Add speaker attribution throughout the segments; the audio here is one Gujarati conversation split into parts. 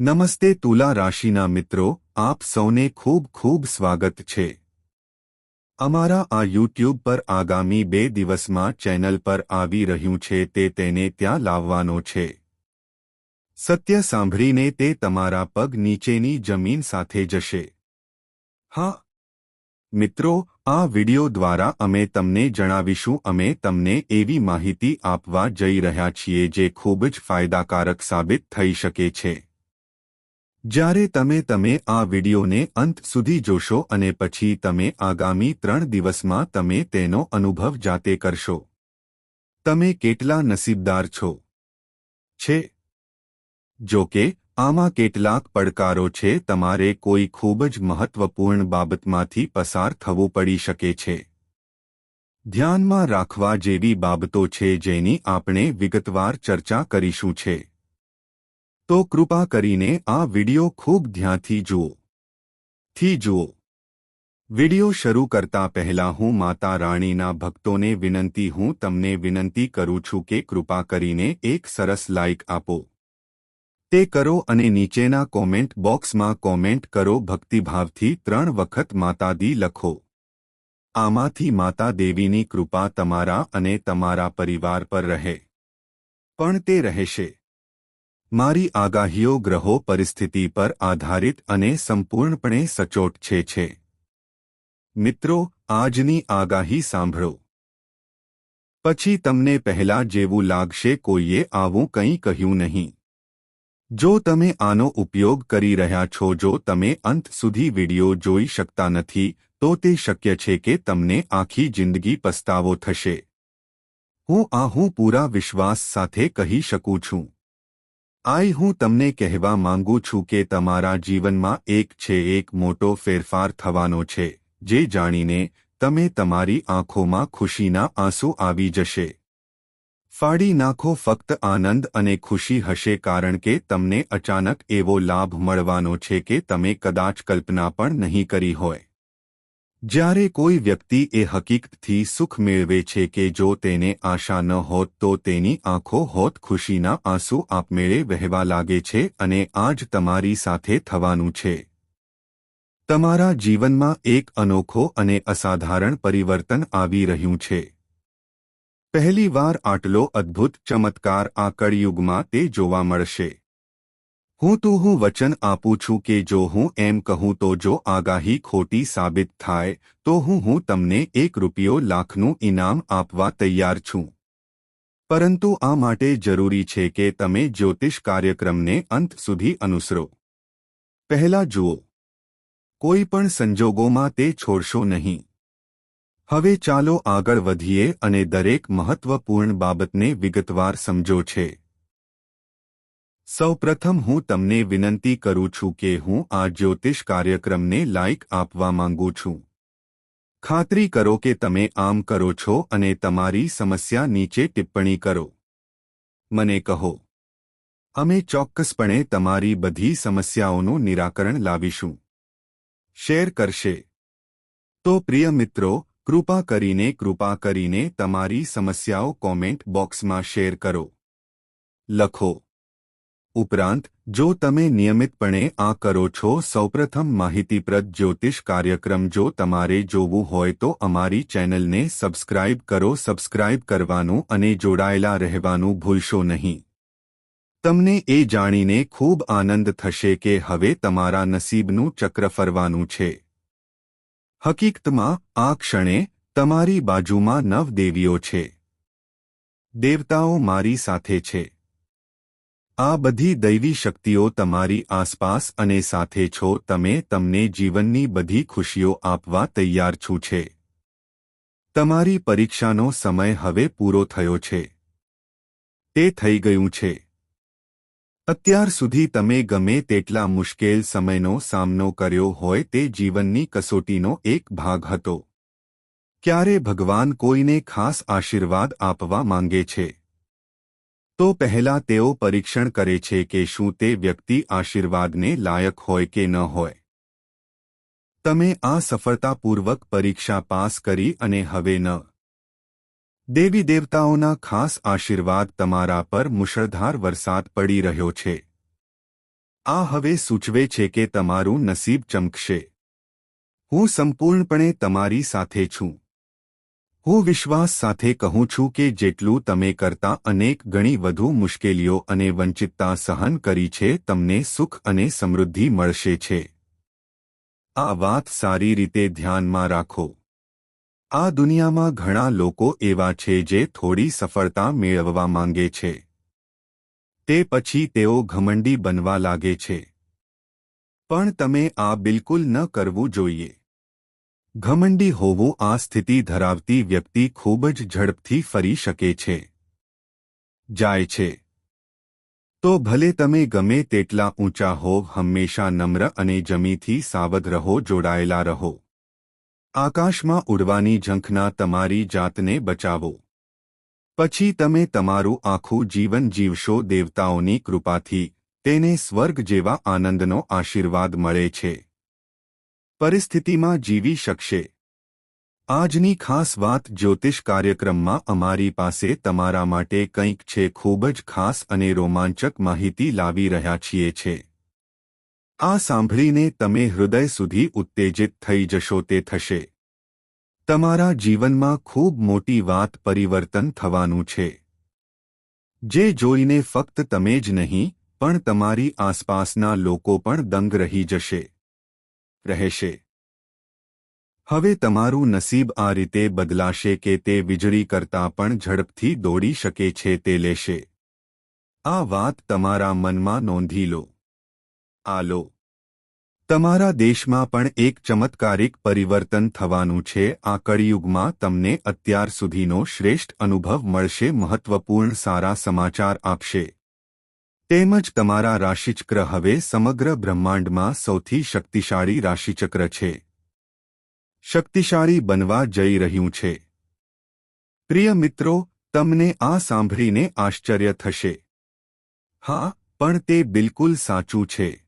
Speaker 1: નમસ્તે તુલા રાશિના મિત્રો, આપ સૌને ખૂબ ખૂબ સ્વાગત છે. અમારા આ યુટ્યુબ પર આગામી બે દિવસમાં ચેનલ પર આવી રહ્યું છે તે તેને ત્યાં લાવવાનો છે. સત્ય સાંભળીને તે તમારા પગ નીચેની જમીન સાથે જશે. હા. મિત્રો, આ વિડિયો દ્વારા અમે તમને જણાવીશું, અમે તમને એવી માહિતી આપવા જઈ રહ્યા છીએ જે ખૂબ જ ફાયદાકારક સાબિત થઈ શકે છે. જ્યારે તમે તમે આ વિડિયોને અંત સુધી જોશો અને પછી તમે આગામી ત્રણ દિવસમાં તમે તેનો અનુભવ જાતે કરશો. તમે કેટલા નસીબદાર છો? છે. જો કે, આમાં કેટલાક પડકારો છે, તમારે કોઈ ખૂબ જ મહત્વપૂર્ણ બાબતમાંથી પસાર થવું પડી શકે છે. ધ્યાનમાં રાખવા જેવી બાબતો છે જેની આપણે વિગતવાર ચર્ચા કરીશું છે. તો કૃપા કરીને આ વિડિયો ખૂબ ધ્યાનથી જુઓ. થી જુઓ. વિડિયો શરૂ કરતા પહેલા હું માતા રાણીના ભક્તોને વિનંતી, હું તમને વિનંતી કરું છું કે કૃપા કરીને એક સરસ લાઇક આપો. તે કરો અને નીચેના કોમેન્ટ બોક્સમાં કોમેન્ટ કરો, ભક્તિભાવથી ત્રણ વખત માતાદી લખો. આમાંથી માતા દેવીની કૃપા તમારા અને તમારા પરિવાર પર રહે. પણ તે રહેશે. મારી આગાહીઓ ગ્રહો પરિસ્થિતિ પર આધારિત અને સંપૂર્ણપણે સચોટ છે છે. મિત્રો, આજની આગાહી સાંભળો. પછી તમને પહેલા જેવું લાગશે, કોઈએ આવું કંઈ કહ્યું નહીં. જો તમે આનો ઉપયોગ કરી રહ્યા છો, જો તમે અંત સુધી વિડિયો જોઈ શકતા નથી, તો તે શક્ય છે કે તમને આખી જિંદગી પસ્તાવો થશે. હું આ હું પૂરા વિશ્વાસ સાથે કહી શકું છું. આઈ હું તમને કહેવા માંગુ છું કે તમારા જીવનમાં એક છે એક મોટો ફેરફાર થવાનો છે, જે જાણીને તમે તમારી આંખોમાં ખુશીના આંસુ આવી જશે. ફાડી નાખો ફક્ત આનંદ અને ખુશી હશે કારણ કે તમને અચાનક એવો લાભ મળવાનો છે કે તમે કદાચ કલ્પના પણ નહીં કરી હોય. જ્યારે કોઈ વ્યક્તિ એ હકીકતથી સુખ મેળવે છે કે જો તેને આશા ન હોત, તો તેની આંખો હોત ખુશીના આંસુ આપમેળે વહેવા લાગે છે અને આજ તમારી સાથે થવાનું છે. તમારા જીવનમાં એક અનોખો અને અસાધારણ પરિવર્તન આવી રહ્યું છે. પહેલીવાર આટલો અદ્ભુત, ચમત્કાર આ કળયુગમાં તે જોવા મળશે. હું તું હું વચન આપું છું કે જો હું એમ કહું તો જો આગાહી ખોટી સાબિત થાય, તો હું હું તમને એક રૂપિયો લાખનું ઇનામ આપવા તૈયાર છું. પરંતુ આ માટે જરૂરી છે કે તમે જ્યોતિષ કાર્યક્રમને અંત સુધી અનુસરો. પહેલા જુઓ. કોઈ પણ સંજોગોમાં તે છોડશો નહીં. હવે ચાલો આગળ વધીએ અને દરેક મહત્વપૂર્ણ બાબતને વિગતવાર સમજો છે. સૌપ્રથમ હું તમને વિનંતી કરું છું કે હું આ જ્યોતિષ કાર્યક્રમને લાઇક આપવા માંગુ છું. ખાતરી કરો કે તમે આમ કરો છો અને તમારી સમસ્યા નીચે ટિપ્પણી કરો. મને કહો, અમે ચોક્કસપણે તમારી બધી સમસ્યાઓનું નિરાકરણ લાવીશું. શેર કરશે. તો પ્રિય મિત્રો, કૃપા કરીને કૃપા કરીને તમારી સમસ્યાઓ કોમેન્ટ બોક્સમાં શેર કરો. લખો ઉપરાંત, જો તમે નિયમિતપણે આ કરો છો, સૌપ્રથમ માહિતીપ્રદ જ્યોતિષ કાર્યક્રમ જો તમારે જોવું હોય તો અમારી ચેનલને સબસ્ક્રાઇબ કરો, સબસ્ક્રાઇબ કરવાનું અને જોડાયેલા રહેવાનું ભૂલશો નહીં. તમને એ જાણીને ખૂબ આનંદ થશે કે હવે તમારા નસીબનું ચક્ર ફરવાનું છે. હકીકતમાં, આ ક્ષણે તમારી બાજુમાં નવ દેવીઓ છે. દેવતાઓ મારી સાથે છે. આ બધી દૈવી શક્તિઓ તમારી આસપાસ અને સાથે છો, તમે તમને જીવનની બધી ખુશીઓ આપવા તૈયાર છું છે. તમારી પરીક્ષાનો સમય હવે પૂરો થયો છે. તે થઈ ગયું છે. અત્યાર સુધી તમે ગમે તેટલા મુશ્કેલ સમયનો સામનો કર્યો હોય તે જીવનની કસોટીનો એક ભાગ હતો. ક્યારે ભગવાન કોઈને ખાસ આશીર્વાદ આપવા માંગે છે? તો પહેલા તેઓ પરીક્ષણ કરે છે કે શું તે વ્યક્તિ આશીર્વાદને લાયક હોય કે ન હોય. તમે આ સફળતાપૂર્વક પરીક્ષા પાસ કરી અને હવે ન. દેવી દેવતાઓના ખાસ આશીર્વાદ તમારા પર મુશળધાર વરસાદ પડી રહ્યો છે. આ હવે સૂચવે છે કે તમારું નસીબ ચમકશે. હું સંપૂર્ણપણે તમારી સાથે છું. હું વિશ્વાસ સાથે કહું છું કે જેટલું તમે કરતા અનેક ગણી વધુ મુશ્કેલીઓ અને વંચિતતા સહન કરી છે, તમને સુખ અને સમૃદ્ધિ મળશે છે. આ વાત સારી રીતે ધ્યાનમાં રાખો. આ દુનિયામાં ઘણા લોકો એવા છે જે થોડી સફળતા મેળવવા માંગે છે. તે પછી તેઓ ઘમંડી બનવા લાગે છે. પણ તમે આ બિલકુલ ન કરવું જોઈએ. ઘમંડી હોવું આ સ્થિતિ ધરાવતી વ્યક્તિ ખૂબ જ ઝડપથી ફરી શકે છે. જાય છે. તો ભલે તમે ગમે તેટલા ઊંચા હોવ હંમેશા નમ્ર અને જમીથી સાવધ રહો, જોડાયેલા રહો. આકાશમાં ઉડવાની ઝંખના તમારી જાતને બચાવો. પછી તમે તમારું આખું જીવન જીવશો દેવતાઓની કૃપાથી, તેને સ્વર્ગ જેવા આનંદનો આશીર્વાદ મળે છે. પરિસ્થિતિમાં જીવી શકશે. આજની ખાસ વાત જ્યોતિષ કાર્યક્રમમાં અમારી પાસે તમારા માટે કંઈક છે, ખૂબ જ ખાસ અને રોમાંચક માહિતી લાવી રહ્યા છીએ છે. આ સાંભળીને તમે હૃદય સુધી ઉત્તેજિત થઈ જશો, તે થશે. તમારા જીવનમાં ખૂબ મોટી વાત પરિવર્તન થવાનું છે. જે જોઈને ફક્ત તમે જ નહીં, પણ તમારી આસપાસના લોકો પણ દંગ રહી જશે. રહેશે. હવે તમારું નસીબ આ રીતે બદલાશે કે તે વીજળી કરતાં પણ ઝડપથી દોડી શકે છે તે લેશે. આ વાત તમારા મનમાં નોંધી લો. આ લો. તમારા દેશમાં પણ એક ચમત્કારિક પરિવર્તન થવાનું છે. આ કળિયુગમાં તમને અત્યાર સુધીનો શ્રેષ્ઠ અનુભવ મળશે, મહત્વપૂર્ણ સારા સમાચાર આપશે. તેમજ તમારા રાશિચક્ર હવે સમગ્ર બ્રહ્માંડમાં સૌથી શક્તિશાળી રાશિચક્ર છે. શક્તિશાળી બનવા જઈ રહ્યું છે. પ્રિય મિત્રો, તમને આ સાંભળીને આશ્ચર્ય થશે. હા, પણ તે બિલકુલ સાચું છે.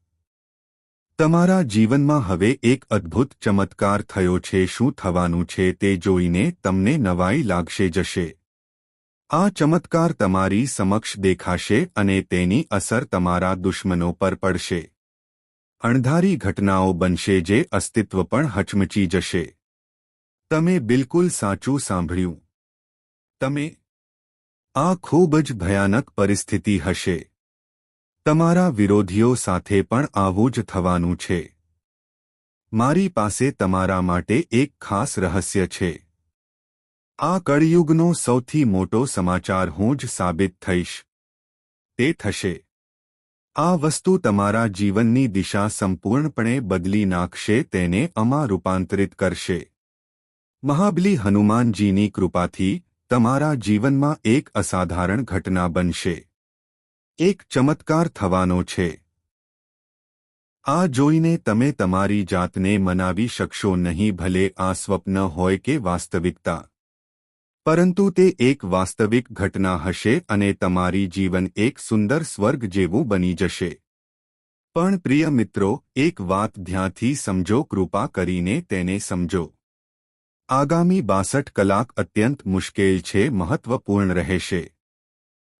Speaker 1: તમારા જીવનમાં હવે એક અદ્ભુત ચમત્કાર થયો છે. શું થવાનું છે તે જોઈને તમને નવાઈ લાગશે જશે. આ ચમત્કાર તમારી સમક્ષ દેખાશે અને તેની અસર તમારા દુશ્મનો પર પડશે. અણધારી ઘટનાઓ બનશે જે અસ્તિત્વ પણ હચમચી જશે. તમે બિલકુલ સાચું સાંભળ્યું. તમે આ ખૂબ જ ભયાનક પરિસ્થિતિ હશે. તમારા વિરોધીઓ સાથે પણ આવું જ થવાનું છે. મારી પાસે તમારા માટે એક ખાસ રહસ્ય છે. આ કળિયુગનો સૌથી મોટો સમાચાર હું જ સાબિત થઈશ. તે થશે. આ વસ્તુ તમારા જીવનની દિશા સંપૂર્ણપણે બદલી નાખશે, તેને અમા રૂપાંતરિત કરશે. મહાબલી હનુમાનજીની કૃપાથી તમારા જીવનમાં એક અસાધારણ ઘટના બનશે. એક ચમત્કાર થવાનો છે. આ જોઈને તમે તમારી જાતને મનાવી શકશો નહીં, ભલે આ સ્વપ્ન હોય કે વાસ્તવિકતા. પરંતુ તે એક વાસ્તવિક ઘટના હશે અને તમારી જીવન એક સુંદર સ્વર્ગ જેવું બની જશે. પણ પ્રિય મિત્રો, એક વાત ધ્યાનથી સમજો, કૃપા કરીને તેને સમજો. આગામી બાસઠ કલાક અત્યંત મુશ્કેલ છે, મહત્વપૂર્ણ રહેશે.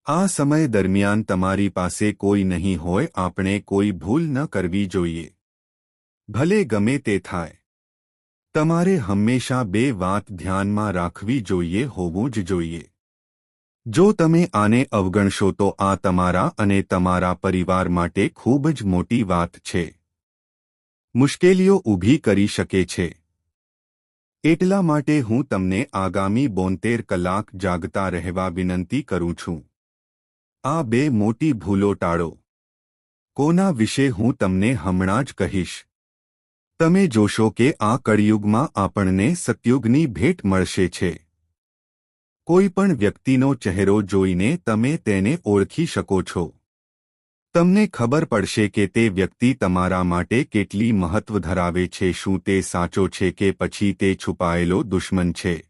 Speaker 1: આ સમય દરમિયાન તમારી પાસે કોઈ નહીં હોય, આપણે કોઈ ભૂલ ન કરવી જોઈએ. ભલે ગમે તે થાય. તમારે હંમેશા બે વાત ધ્યાનમાં રાખવી જોઈએ, હોવું જ જોઈએ. જો તમે આને અવગણશો તો આ તમારા અને તમારા પરિવાર માટે ખૂબ જ મોટી વાત છે. મુશ્કેલીઓ ઊભી કરી શકે છે. એટલા માટે હું તમને આગામી બોતેર કલાક જાગતા રહેવા વિનંતી કરું છું. આ બે મોટી ભૂલો ટાળો. કોના વિશે હું તમને હમણાં જ કહીશ. તમે જોશો કે આ કળિયુગમાં આપણને સતયુગની ભેટ મળશે છે. કોઈ પણ વ્યક્તિનો ચહેરો જોઈને તમે તેને ઓળખી શકો છો. તમને ખબર પડશે કે તે વ્યક્તિ તમારા માટે કેટલી મહત્વ ધરાવે છે, શું તે સાચો છે કે પછી તે છુપાયેલો દુશ્મન છે.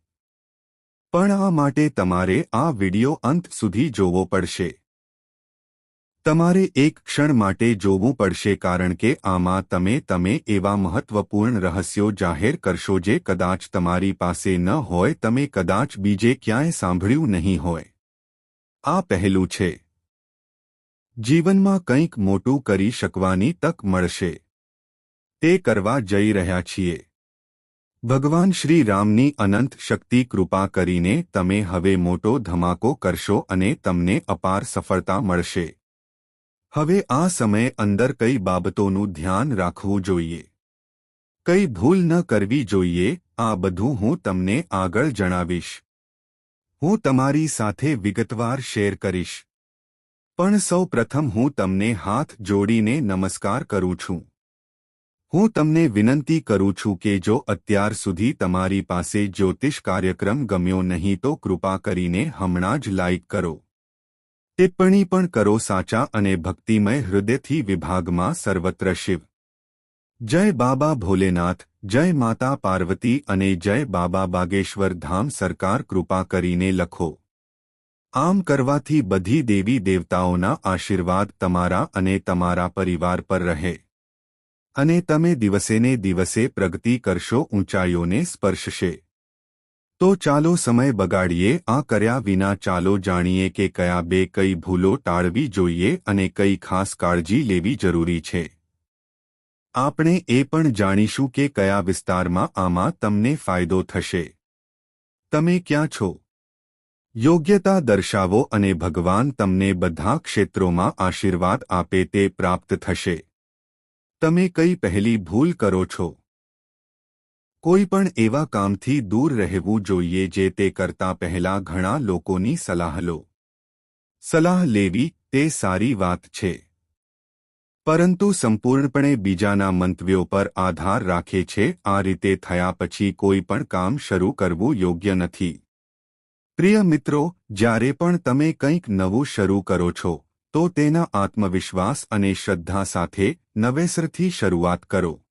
Speaker 1: પણ આ માટે તમારે આ વિડિયો અંત સુધી જોવો પડશે. તમારે એક ક્ષણ માટે જોવું પડશે કારણ કે આમાં તમે તમે એવા મહત્વપૂર્ણ રહસ્યો જાહેર કરશો જે કદાચ તમારી પાસે ન હોય, તમે કદાચ બીજે ક્યાંય સાંભળ્યું નહીં હોય. આ પહેલું છે. જીવનમાં કંઈક મોટું કરી શકવાની તક મળશે. તે કરવા જઈ રહ્યા છીએ. ભગવાન શ્રી રામની અનંત શક્તિ કૃપા કરીને તમે હવે મોટો ધમાકો કરશો અને તમને અપાર સફળતા મળશે. હવે આ સમયે અંદર કઈ બાબતોનું ધ્યાન રાખવું જોઈએ? કઈ ભૂલ ન કરવી જોઈએ, આ બધું હું તમને આગળ જણાવીશ. હું તમારી સાથે વિગતવાર શેર કરીશ. પણ સૌ પ્રથમ હું તમને હાથ જોડીને નમસ્કાર કરું છું. હું તમને વિનંતી કરું છું કે જો અત્યાર સુધી તમારી પાસે જ્યોતિષ કાર્યક્રમ ગમ્યો નહીં તો કૃપા કરીને હમણાં જ લાઇક કરો. ટિપ્પણી પણ કરો સાચા અને ભક્તિમય હૃદયથી વિભાગમાં સર્વત્ર શિવ. જય બાબા ભોલેનાથ, જય માતા પાર્વતી અને જય બાબા બાગેશ્વર ધામ સરકાર કૃપા કરીને લખો. આમ કરવાથી બધી દેવી દેવતાઓના આશીર્વાદ તમારા અને તમારા પરિવાર પર રહે. અને તમે દિવસેને દિવસે પ્રગતિ કરશો, ઊંચાઈઓને સ્પર્શશે. તો ચાલો સમય બગાડીએ, આ કર્યા વિના ચાલો જાણીએ કે કયા બે કઈ ભૂલો ટાળવી જોઈએ અને કઈ ખાસ કાળજી લેવી જરૂરી છે. આપણે એ પણ જાણીશું કે કયા વિસ્તારમાં આમાં તમને ફાયદો થશે. તમે ક્યાં છો? યોગ્યતા દર્શાવો અને ભગવાન તમને બધા ક્ષેત્રોમાં આશીર્વાદ આપે તે પ્રાપ્ત થશે. તમે કઈ પહેલી ભૂલ કરો છો? કોઈ પણ એવા કામથી દૂર રહેવું જોઈએ જે તે કરતા પહેલા ઘણા લોકોની સલાહ લો. સલાહ લેવી તે સારી વાત છે. પરંતુ સંપૂર્ણપણે બીજાના મંતવ્યો પર આધાર રાખે છે, આ રીતે થયા પછી કોઈ પણ કામ શરૂ કરવું યોગ્ય નથી. પ્રિય મિત્રો, જ્યારે પણ તમે કંઈક નવું શરૂ કરો છો, તો તેના આત્મવિશ્વાસ અને શ્રદ્ધા સાથે નવેસરથી શરૂઆત કરો.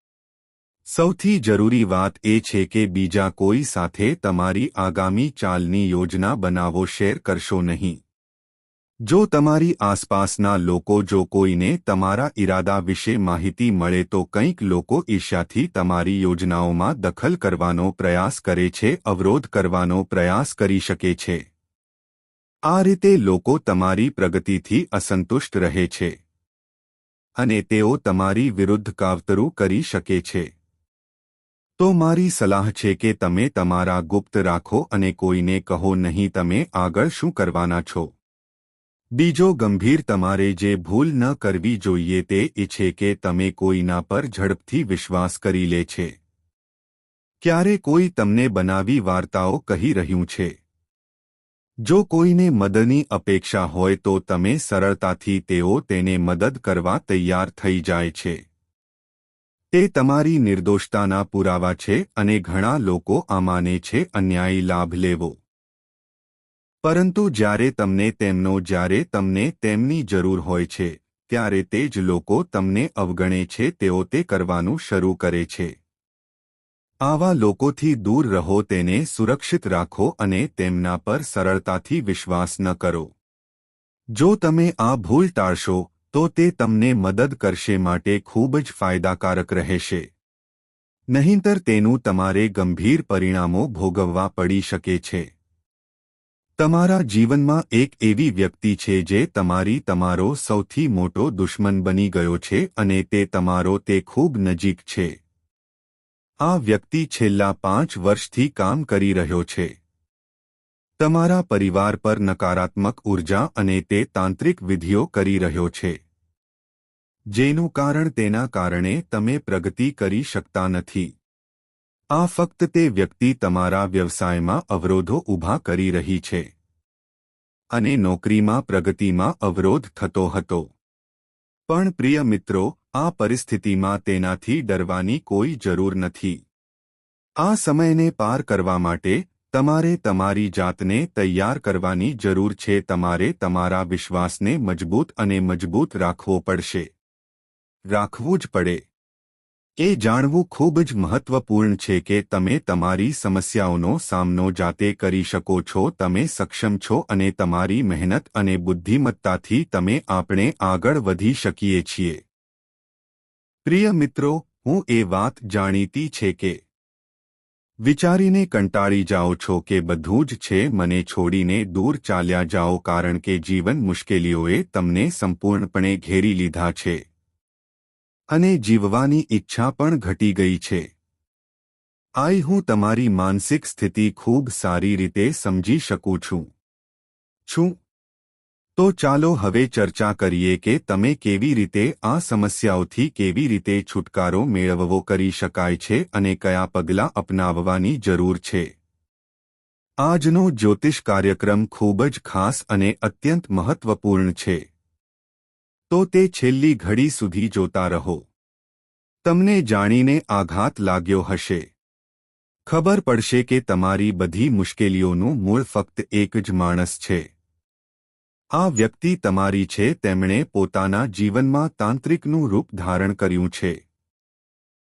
Speaker 1: સૌથી જરૂરી વાત એ છે કે બીજા કોઈ સાથે તમારી આગામી ચાલની યોજના બનાવો, શેર કરશો નહીં. જો તમારી આસપાસના લોકો, જો કોઈને તમારા ઇરાદા વિશે માહિતી મળે, તો કંઈક લોકો ઈર્ષ્યાથી તમારી યોજનાઓમાં દખલ કરવાનો પ્રયાસ કરે છે, અવરોધ કરવાનો પ્રયાસ કરી શકે છે. આ રીતે લોકો તમારી પ્રગતિથી અસંતુષ્ટ રહે છે અને તેઓ તમારી વિરુદ્ધ કાવતરું કરી શકે છે. તો મારી સલાહ છે કે તમે તમારા ગુપ્ત રાખો અને કોઈને કહો નહીં તમે આગળ શું કરવાના છો. બીજો ગંભીર તમારે જે ભૂલ ન કરવી જોઈએ તે ઈચ્છે કે તમે કોઈના પર ઝડપથી વિશ્વાસ કરી લે છે. ક્યારે કોઈ તમને બનાવી વાર્તાઓ કહી રહ્યું છે? જો કોઈને મદદની અપેક્ષા હોય તો તમે સરળતાથી તેઓ તેને મદદ કરવા તૈયાર થઈ જાય છે. તે તમારી નિર્દોષતાના પુરાવા છે અને ઘણા લોકો આ માને છે અન્યાયી લાભ લેવો. પરંતુ જ્યારે તમને તેમનો, જ્યારે તમને તેમની જરૂર હોય છે, ત્યારે તે જ લોકો તમને અવગણે છે, તેઓ તે કરવાનું શરૂ કરે છે. આવા લોકોથી દૂર રહો, તેને સુરક્ષિત રાખો અને તેમના પર સરળતાથી વિશ્વાસ ન કરો. જો તમે આ ભૂલ ટાળશો તો તે તમને મદદ કરશે માટે ખૂબ જ ફાયદાકારક રહેશે. નહીંતર તેનું તમારે ગંભીર પરિણામો ભોગવવા પડી શકે છે. તમારા જીવનમાં એક એવી વ્યક્તિ છે જે તમારી તમારો સૌથી મોટો દુશ્મન બની ગયો છે અને તે તમારો તે ખૂબ નજીક છે. આ વ્યક્તિ છેલ્લા પાંચ વર્ષથી કામ કરી રહ્યો છે. તમારા પરિવાર પર નકારાત્મક ઊર્જા અને તે તાંત્રિક વિધિઓ કરી રહ્યો છે. જેનું કારણ તેના કારણે તમે પ્રગતિ કરી શકતા નથી. આ ફક્ત તે વ્યક્તિ તમારા વ્યવસાયમાં અવરોધો ઊભા કરી રહી છે. અને નોકરીમાં પ્રગતિમાં અવરોધ થતો હતો. પણ પ્રિય મિત્રો, આ પરિસ્થિતિમાં તેનાથી ડરવાની કોઈ જરૂર નથી. આ સમયને પાર કરવા માટે તમારે તમારી જાતને તૈયાર કરવાની જરૂર છે. તમારે તમારા વિશ્વાસને મજબૂત અને મજબૂત રાખવો પડશે. રાખવું જ પડે. એ જાણવું ખૂબ જ મહત્વપૂર્ણ છે કે તમે તમારી સમસ્યાઓનો સામનો જાતે કરી શકો છો, તમે સક્ષમ છો અને તમારી મહેનત અને બુદ્ધિમત્તાથી તમે આપણે આગળ વધી શકીએ છીએ. પ્રિય મિત્રો, હું એ વાત જાણીતી છે કે વિચારીને કંટાળી જાઓ છો કે બધું જ છે, મને છોડીને દૂર ચાલ્યા જાઓ કારણ કે જીવન મુશ્કેલીઓએ તમને સંપૂર્ણપણે ઘેરી લીધા છે. અને જીવવાની ઈચ્છા પણ ઘટી ગઈ છે. આઈ હું તમારી માનસિક સ્થિતિ ખૂબ સારી રીતે સમજી શકું છું. છું. તો ચાલો હવે ચર્ચા કરીએ કે તમે કેવી રીતે આ સમસ્યાઓથી કેવી રીતે છુટકારો મેળવવો કરી શકાય છે અને કયા પગલાં અપનાવવાની જરૂર છે. આજનો જ્યોતિષ કાર્યક્રમ ખૂબ જ ખાસ અને અત્યંત મહત્વપૂર્ણ છે. તો તે છેલ્લી ઘડી સુધી જોતા રહો. તમને જાણીને આઘાત લાગ્યો હશે. ખબર પડશે કે તમારી બધી મુશ્કેલીઓનું મૂળ ફક્ત એક જ માણસ છે. આ વ્યક્તિ તમારી છે, તેમણે પોતાના જીવનમાં તાંત્રિકનું રૂપ ધારણ કર્યું છે.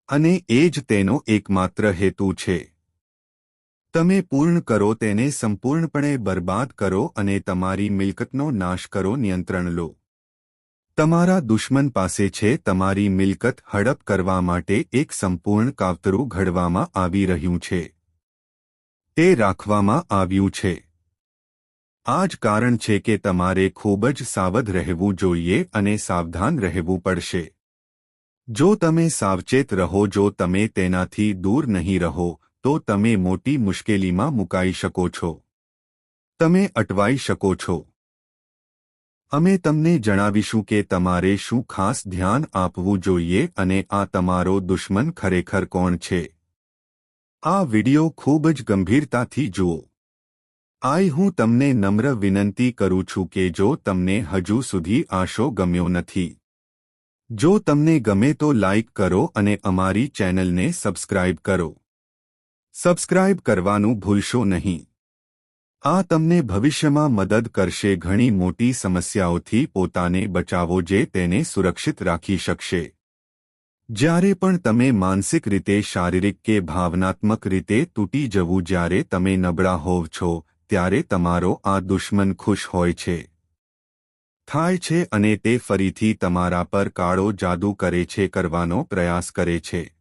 Speaker 1: અને એ જ તેનો એકમાત્ર હેતુ છે. તમે પૂર્ણ કરો, તેને સંપૂર્ણપણે બરબાદ કરો અને તમારી મિલકતનો નાશ કરો, નિયંત્રણ લો. તમારા દુશ્મન પાસે છે તમારી મિલકત હડપ કરવા માટે એક સંપૂર્ણ કાવતરું ઘડવામાં આવી રહ્યું છે. તે રાખવામાં આવ્યું છે. આ જ કારણ છે કે તમારે ખૂબ જ સાવધ રહેવું જોઈએ અને સાવધાન રહેવું પડશે. જો તમે સાવચેત રહો, જો તમે તેનાથી દૂર નહીં રહો, તો તમે મોટી મુશ્કેલીમાં મુકાઈ શકો છો. તમે અટવાઈ શકો છો. અમે તમને જણાવીશું કે તમારે શું ખાસ ધ્યાન આપવું જોઈએ અને આ તમારો દુશ્મન ખરેખર કોણ છે? આ વિડિયો ખૂબ જ ગંભીરતાથી જુઓ. આઈ હું તમને નમ્ર વિનંતી કરું છું કે જો તમને હજુ સુધી આશો ગમ્યો નથી, જો તમને ગમે તો લાઇક કરો અને અમારી ચેનલને સબસ્ક્રાઇબ કરો. સબસ્ક્રાઇબ કરવાનું ભૂલશો નહીં. આ તમને ભવિષ્યમાં મદદ કરશે ઘણી મોટી સમસ્યાઓથી પોતાને બચાવો જે તેને સુરક્ષિત રાખી શકશે. જ્યારે પણ તમે માનસિક રીતે શારીરિક કે ભાવનાત્મક રીતે તૂટી જવું જ્યારે તમે નબળા હોવ છો, ત્યારે તમારો આ દુશ્મન ખુશ હોય છે. થાય છે અને તે ફરીથી તમારા પર કાળો જાદુ કરે છે કરવાનો પ્રયાસ કરે છે.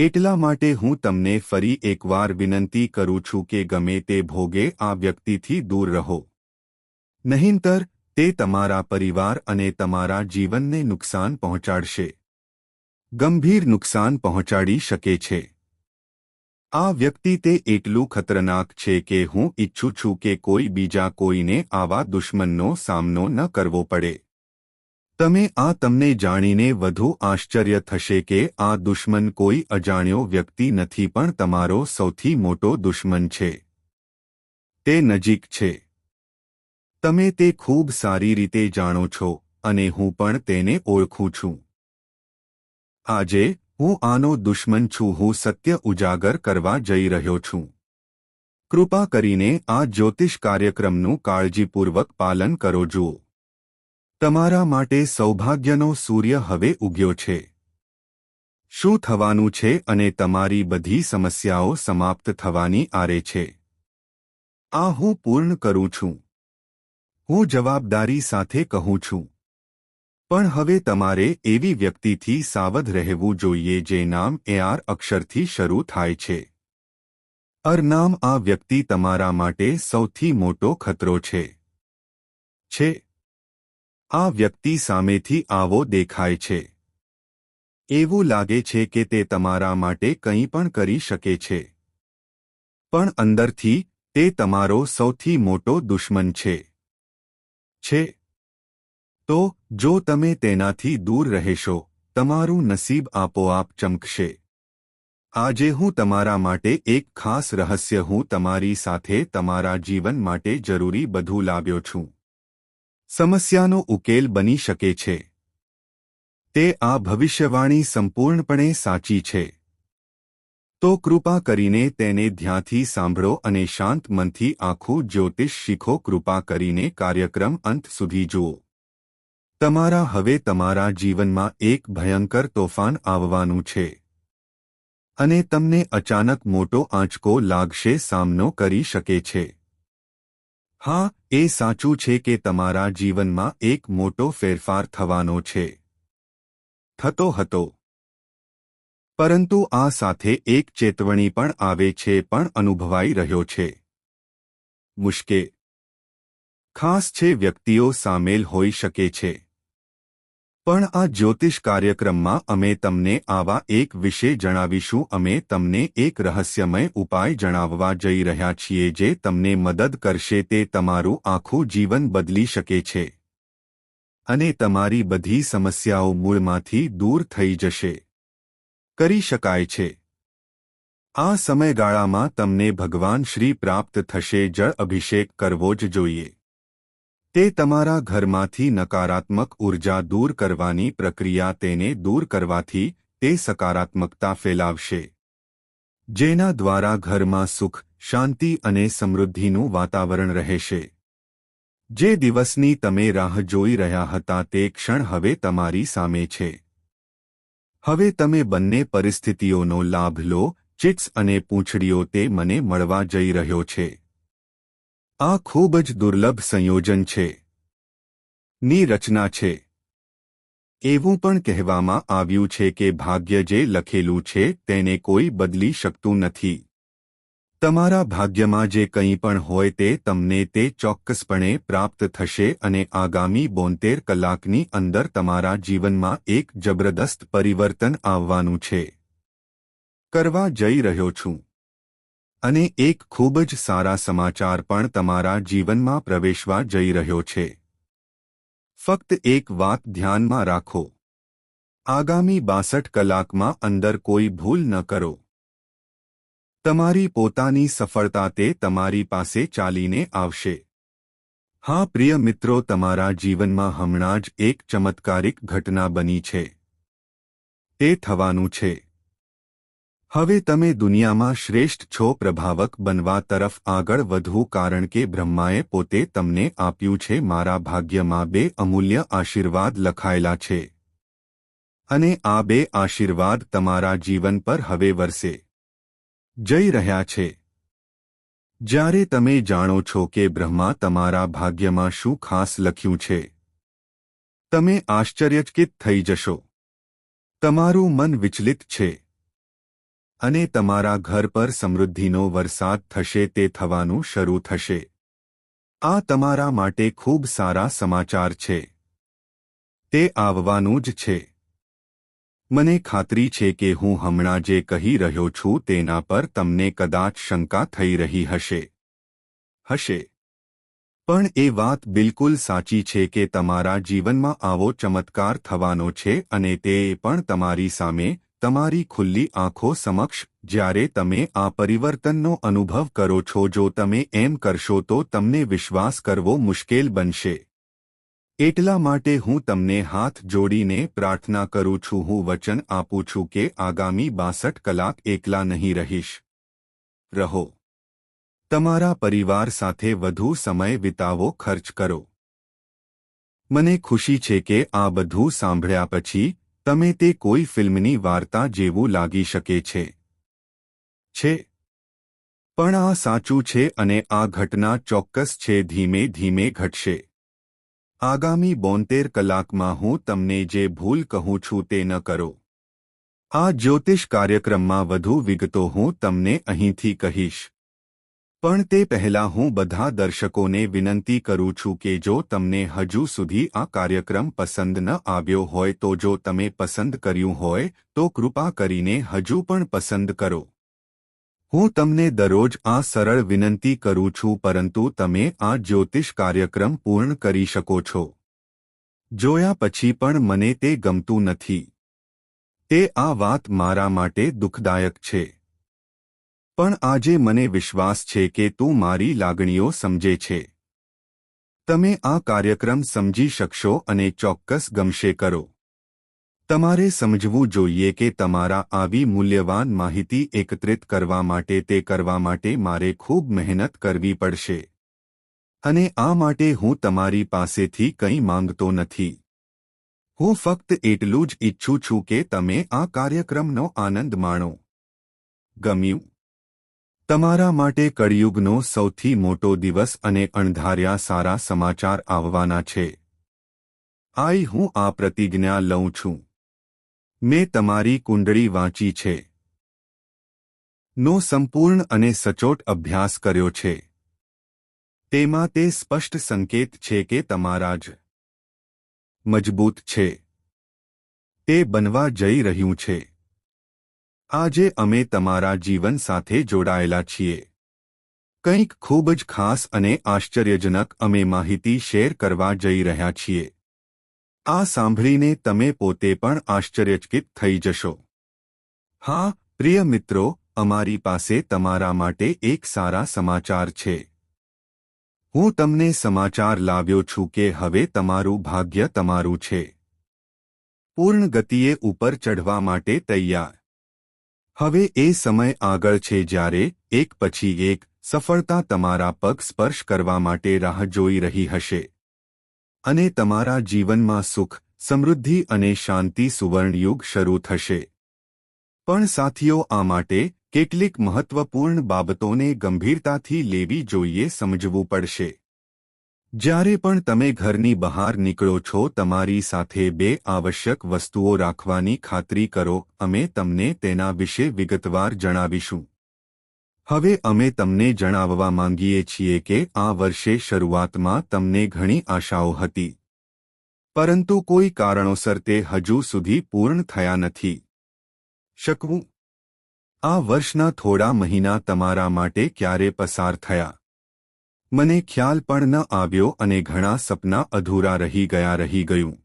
Speaker 1: એટલા માટે હું તમને ફરી એકવાર વિનંતી કરું છું કે ગમે તે ભોગે આ વ્યક્તિથી દૂર રહો. નહીંતર, તે તમારા પરિવાર અને તમારા જીવનને નુકસાન પહોંચાડશે. ગંભીર નુકસાન પહોંચાડી શકે છે. આ વ્યક્તિ તે એટલું ખતરનાક છે કે હું ઈચ્છું છું કે કોઈ બીજા કોઈને આવા દુશ્મનનો સામનો ન કરવો પડે. તમે આ તમને જાણીને વધુ આશ્ચર્ય થશે કે આ દુશ્મન કોઈ અજાણ્યો વ્યક્તિ નથી પણ તમારો સૌથી મોટો દુશ્મન છે. તે નજીક છે. તમે તે ખૂબ સારી રીતે જાણો છો અને હું પણ તેને ઓળખું છું. આજે હું આનો દુશ્મન છું, હું સત્ય ઉજાગર કરવા જઈ રહ્યો છું. કૃપા કરીને આ જ્યોતિષ કાર્યક્રમનું કાળજીપૂર્વક પાલન કરો, જુઓ. તમારા માટે સૌભાગ્યનો સૂર્ય હવે ઉગ્યો છે. શું થવાનું છે અને તમારી બધી સમસ્યાઓ સમાપ્ત થવાની આરે છે? આ હું પૂર્ણ કરું છું. હું જવાબદારી સાથે કહું છું. પણ હવે તમારે એવી વ્યક્તિથી સાવધ રહેવું જોઈએ જે નામ એઆર અક્ષરથી શરૂ થાય છે. અરનામ આ વ્યક્તિ તમારા માટે સૌથી મોટો ખતરો છે. છે. આ વ્યક્તિ સામેથી આવો દેખાય છે. એવું લાગે છે કે તે તમારા માટે કંઈ પણ કરી શકે છે. પણ અંદરથી, તે તમારો સૌથી મોટો દુશ્મન છે. છે. તો, જો તમે તેનાથી દૂર રહેશો, તમારું નસીબ આપોઆપ ચમકશે. આજે હું તમારા માટે એક ખાસ રહસ્ય હું તમારી સાથે તમારા જીવન માટે જરૂરી બધું લાવ્યો છું. સમસ્યાનો ઉકેલ બની શકે છે. તે આ ભવિષ્યવાણી સંપૂર્ણપણે સાચી છે. તો કૃપા કરીને તેને ધ્યાનથી સાંભળો અને શાંત મનથી આખું જ્યોતિષ શીખો. કૃપા કરીને કાર્યક્રમ અંત સુધી જુઓ. તમારા હવે તમારા જીવનમાં એક ભયંકર તોફાન આવવાનું છે. અને તમને અચાનક મોટો આંચકો લાગશે. સામનો કરી શકે છે. હા, એ સાચું છે કે તમારા જીવનમાં એક મોટો ફેરફાર થવાનો છે. થતો હતો. પરંતુ આ સાથે એક ચેતવણી પણ આવે છે, પણ અનુભવાઈ રહ્યો છે. મુશ્કે ખાસ છે, વ્યક્તિઓ સામેલ હોઈ શકે છે. પણ આ જ્યોતિષ કાર્યક્રમમાં અમે તમને આવા એક વિશે જણાવીશું. અમે તમને એક રહસ્યમય ઉપાય જણાવવા જઈ રહ્યા છીએ જે તમને મદદ કરશે. તે તમારું આખું જીવન બદલી શકે છે. અને તમારી બધી સમસ્યાઓ મૂળમાંથી દૂર થઈ જશે. કરી શકાય છે. આ સમયગાળામાં તમને ભગવાન શ્રી પ્રાપ્ત થશે. જળ અભિષેક કરવો જ જોઈએ. તે તમારા ઘરમાંથી નકારાત્મક ઊર્જા દૂર કરવાની પ્રક્રિયા તેને દૂર કરવાથી તે સકારાત્મકતા ફેલાવશે. જેના દ્વારા ઘરમાં સુખ, શાંતિ અને સમૃદ્ધિનું વાતાવરણ રહેશે. જે દિવસની તમે રાહ જોઈ રહ્યા હતા તે ક્ષણ હવે તમારી સામે છે. હવે તમે બંને પરિસ્થિતિઓનો લાભ લો ચિક્સ અને પૂંછડીઓ તે મને મળવા જઈ રહ્યો છે. આ ખૂબ જ દુર્લભ સંયોજન છે. ની રચના છે. એવું પણ કહેવામાં આવ્યું છે કે ભાગ્ય જે લખેલું છે તેને કોઈ બદલી શકતું નથી. તમારા ભાગ્યમાં જે કંઈ પણ હોય તે તમને તે ચોક્કસપણે પ્રાપ્ત થશે અને આગામી બોતેર કલાકની અંદર તમારા જીવનમાં એક જબરદસ્ત પરિવર્તન આવવાનું છે. કરવા જઈ રહ્યો છું. અને એક ખૂબ જ સારા સમાચાર પણ તમારા જીવનમાં પ્રવેશવા જઈ રહ્યો છે. ફક્ત એક વાત ધ્યાનમાં રાખો. આગામી બાસઠ કલાકમાં અંદર કોઈ ભૂલ ન કરો. તમારી પોતાની સફળતા તે તમારી પાસે ચાલીને આવશે. હા, પ્રિય મિત્રો, તમારા જીવનમાં હમણાં જ એક ચમત્કારિક ઘટના બની છે. તે થવાનું છે. હવે તમે દુનિયામાં શ્રેષ્ઠ છો પ્રભાવક બનવા તરફ આગળ વધવું કારણ કે બ્રહ્માએ પોતે તમને આપ્યું છે મારા ભાગ્યમાં બે અમૂલ્ય આશીર્વાદ લખાયેલા છે. અને આ બે આશીર્વાદ તમારા જીવન પર હવે વરસે. જઈ રહ્યા છે. જ્યારે તમે જાણો છો કે બ્રહ્મા તમારા ભાગ્યમાં શું ખાસ લખ્યું છે, તમે આશ્ચર્યચકિત થઈ જશો. તમારું મન વિચલિત છે. અને તમારા ઘર પર સમૃદ્ધિનો વરસાદ થશે તે થવાનું શરૂ થશે. આ તમારા માટે ખૂબ સારા સમાચાર છે. તે આવવાનું જ છે. મને ખાતરી છે કે હું હમણાં જે કહી રહ્યો છું તેના પર તમને કદાચ શંકા થઈ રહી હશે. હશે. પણ એ વાત બિલકુલ સાચી છે કે તમારા જીવનમાં આવો ચમત્કાર થવાનો છે અને તે પણ તમારી સામે તમારી ખુલ્લી આંખો સમક્ષ, જ્યારે તમે આ પરિવર્તનનો અનુભવ કરો છો, જો તમે એમ કરશો તો તમને વિશ્વાસ કરવો મુશ્કેલ બનશે. એટલા માટે હું તમને હાથ જોડીને પ્રાર્થના કરું છું, હું વચન આપું છું કે આગામી બાસઠ કલાક એકલા નહીં રહીશ. રહો. તમારા પરિવાર સાથે વધુ સમય વિતાવો, ખર્ચ કરો. મને ખુશી છે કે આ બધું સાંભળ્યા પછી તમે તે કોઈ ફિલ્મની વાર્તા જેવું લાગી શકે છે? પણ આ સાચું છે અને આ ઘટના ચોક્કસ છે, ધીમે ધીમે ઘટશે. આગામી બોતેર કલાકમાં હું તમને જે ભૂલ કહું છું તે ન કરો. આ જ્યોતિષ કાર્યક્રમમાં વધુ વિગતો હું તમને અહીંથી કહીશ. પણ તે પહેલા હું બધા દર્શકોને વિનંતી કરું છું કે જો તમને હજુ સુધી આ કાર્યક્રમ પસંદ ન આવ્યો હોય તો જો તમે પસંદ કર્યું હોય, તો કૃપા કરીને હજુ પણ પસંદ કરો. હું તમને દરરોજ આ સરળ વિનંતી કરું છું પરંતુ તમે આ જ્યોતિષ કાર્યક્રમ પૂર્ણ કરી શકો છો. જોયા પછી પણ મને તે ગમતું નથી. તે આ વાત મારા માટે દુઃખદાયક છે. પણ આજે મને વિશ્વાસ છે કે તું મારી લાગણીઓ સમજે છે. તમે આ કાર્યક્રમ સમજી શકશો અને ચોક્કસ ગમશે કરો. તમારે સમજવું જોઈએ કે તમારા આવી મૂલ્યવાન માહિતી એકત્રિત કરવા માટે તે કરવા માટે મારે ખૂબ મહેનત કરવી પડશે. અને આ માટે હું તમારી પાસેથી કંઈ માંગતો નથી. હું ફક્ત એટલું જ ઈચ્છું છું કે તમે આ કાર્યક્રમનો આનંદ માણો. ગમ્યું? તમારા માટે કળિયુગનો સૌથી મોટો દિવસ અને અણધાર્યા સારા સમાચાર આવવાના છે. આઈ હું આ પ્રતિજ્ઞા લઉં છું. મેં તમારી કુંડળી વાંચી છે. નો સંપૂર્ણ અને સચોટ અભ્યાસ કર્યો છે. તેમાં તે સ્પષ્ટ સંકેત છે કે તમારા જ મજબૂત છે. તે બનવા જઈ રહ્યું છે. આજે અમે તમારા જીવન સાથે જોડાયેલા છીએ. કંઈક ખૂબ જ ખાસ અને આશ્ચર્યજનક અમે માહિતી શેર કરવા જઈ રહ્યા છીએ. આ સાંભળીને તમે પોતે પણ આશ્ચર્યચકિત થઈ જશો. હા, પ્રિય મિત્રો, અમારી પાસે તમારા માટે એક સારા સમાચાર છે. હું તમને સમાચાર લાવ્યો છું કે હવે તમારું ભાગ્ય તમારું છે. પૂર્ણ ગતિએ ઉપર ચઢવા માટે તૈયાર. હવે એ સમય આગળ છે જ્યારે એક પછી એક સફળતા તમારા પગ સ્પર્શ કરવા માટે રાહ જોઈ રહી હશે. અને તમારા જીવનમાં સુખ, સમૃદ્ધિ અને શાંતિ સુવર્ણયુગ શરૂ થશે. પણ સાથીઓ, આ માટે કેટલીક મહત્વપૂર્ણ બાબતોને ગંભીરતાથી લેવી જોઈએ સમજવું પડશે. જ્યારે પણ તમે ઘરની બહાર નીકળો છો, તમારી સાથે બે આવશ્યક વસ્તુઓ રાખવાની ખાતરી કરો, અમે તમને તેના વિશે વિગતવાર જણાવીશું. હવે અમે તમને જણાવવા માંગીએ છીએ કે આ વર્ષે શરૂઆતમાં તમને ઘણી આશાઓ હતી. પરંતુ કોઈ કારણોસર તે હજુ સુધી પૂર્ણ થયા નથી. શકવું. આ વર્ષના થોડા મહિના તમારા માટે ક્યારે પસાર થયા? મને ખ્યાલ પણ ન આવ્યો અને ઘણા સપના અધૂરા રહી ગયા રહી ગયું.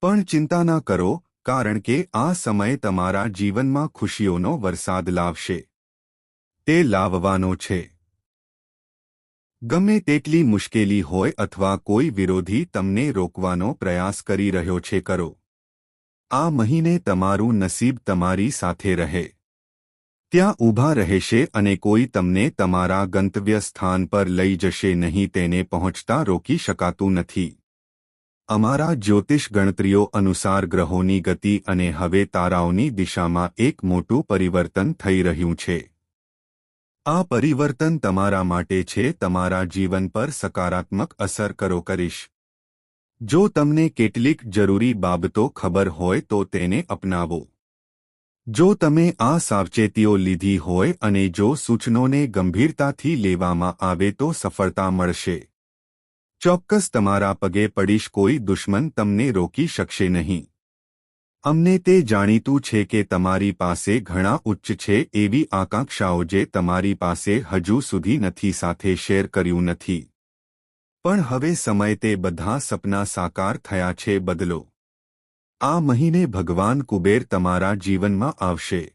Speaker 1: પણ ચિંતા ન કરો, કારણ કે આ સમય તમારા જીવનમાં ખુશીઓનો વરસાદ લાવશે. તે લાવવાનો છે. ગમે તેટલી મુશ્કેલી હોય અથવા કોઈ વિરોધી તમને રોકવાનો પ્રયાસ કરી રહ્યો છે, કરો. આ મહિને તમારું નસીબ તમારી સાથે રહે. ત્યાં ઊભા રહેશે અને કોઈ તમને તમારા ગંતવ્ય સ્થાન પર લઈ જશે નહીં, તેને પહોંચતા રોકી શકાતું નથી. અમારા જ્યોતિષ ગણતરીઓ અનુસાર ગ્રહોની ગતિ અને હવે તારાઓની દિશામાં એક મોટું પરિવર્તન થઈ રહ્યું છે. આ પરિવર્તન તમારા માટે છે, તમારા જીવન પર સકારાત્મક અસર કરો, કરીશ. જો તમને કેટલીક જરૂરી બાબતો ખબર હોય તો તેને અપનાવો. જો તમે આ સાવચેતીઓ લીધી હોય અને જો સૂચનોને ગંભીરતાથી લેવામાં આવે તો સફળતા મળશે. ચોક્કસ તમારા પગે પડીશ, કોઈ દુશ્મન તમને રોકી શકશે નહીં. અમને તે જાણીતું છે કે તમારી પાસે ઘણા ઉચ્ચ છે એવી આકાંક્ષાઓ જે તમારી પાસે હજુ સુધી નથી સાથે શેર કર્યું નથી. પણ હવે સમય તે બધા સપના સાકાર થયા છે, બદલો. આ મહિને ભગવાન કુબેર તમારા જીવનમાં આવશે.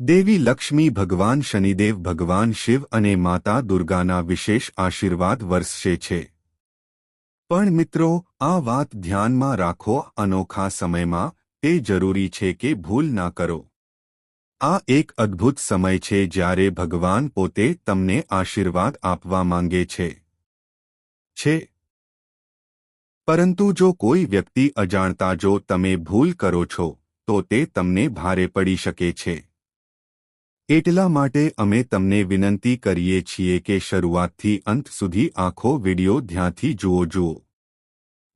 Speaker 1: દેવી લક્ષ્મી ભગવાન શનિદેવ ભગવાન શિવ અને માતા દુર્ગાના વિશેષ આશીર્વાદ વરસશે છે. પણ મિત્રો, આ વાત ધ્યાનમાં રાખો, અનોખા સમયમાં તે જરૂરી છે કે ભૂલ ના કરો. આ એક અદ્ભુત સમય છે જ્યારે ભગવાન પોતે તમને આશીર્વાદ આપવા માંગે છે. છે. પરંતુ જો કોઈ વ્યક્તિ અજાણતા જો તમે ભૂલ કરો છો, તો તે તમને ભારે પડી શકે છે. એટલા માટે અમે તમને વિનંતી કરીએ છીએ કે શરૂઆતથી અંત સુધી આખો વિડિયો ધ્યાનથી જુઓ જુઓ.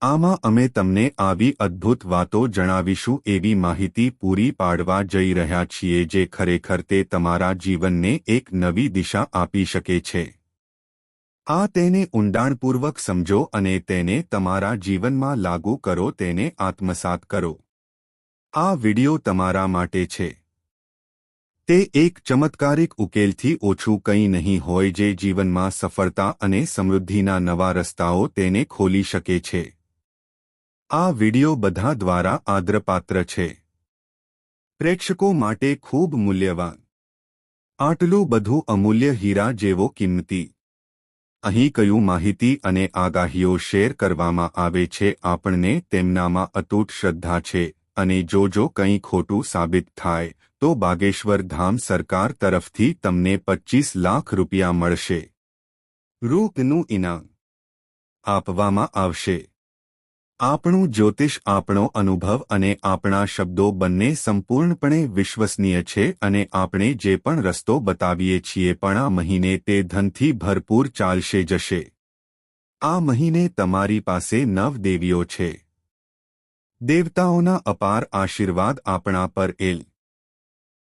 Speaker 1: આમાં અમે તમને આવી અદ્ભુત વાતો જણાવીશું એવી માહિતી પૂરી પાડવા જઈ રહ્યા છીએ જે ખરેખર તે તમારા જીવનને એક નવી દિશા આપી શકે છે. આ તેને ઊંડાણપૂર્વક સમજો અને તેને તમારા જીવનમાં લાગુ કરો, તેને આત્મસાત કરો. આ વિડિયો તમારા માટે છે. તે એક ચમત્કારિક ઉકેલથી ઓછું કંઈ નહીં હોય જે જીવનમાં સફળતા અને સમૃદ્ધિના નવા રસ્તાઓ તેને ખોલી શકે છે. આ વિડિયો બધા દ્વારા આદ્રપાત્ર છે. પ્રેક્ષકો માટે ખૂબ મૂલ્યવાન. આટલું બધું અમૂલ્ય હીરા જેવો કિંમતી અહીં કયું માહિતી અને આગાહીઓ શેર કરવામાં આવે છે આપણને તેમનામાં અતૂટ શ્રદ્ધા છે અને જો જો કંઈ ખોટું સાબિત થાય, તો બાગેશ્વર ધામ સરકાર તરફથી તમને પચ્ચીસ લાખ રૂપિયા મળશે. રૂપનું ઇનામ આપવામાં આવશે. આપણું જ્યોતિષ આપણો અનુભવ અને આપણા શબ્દો બંને સંપૂર્ણપણે વિશ્વસનીય છે અને આપણે જે પણ રસ્તો બતાવીએ છીએ પણ આ મહિને તે ધનથી ભરપૂર ચાલશે જશે. આ મહિને તમારી પાસે નવ દેવીઓ છે. દેવતાઓના અપાર આશીર્વાદ આપણા પર એલ.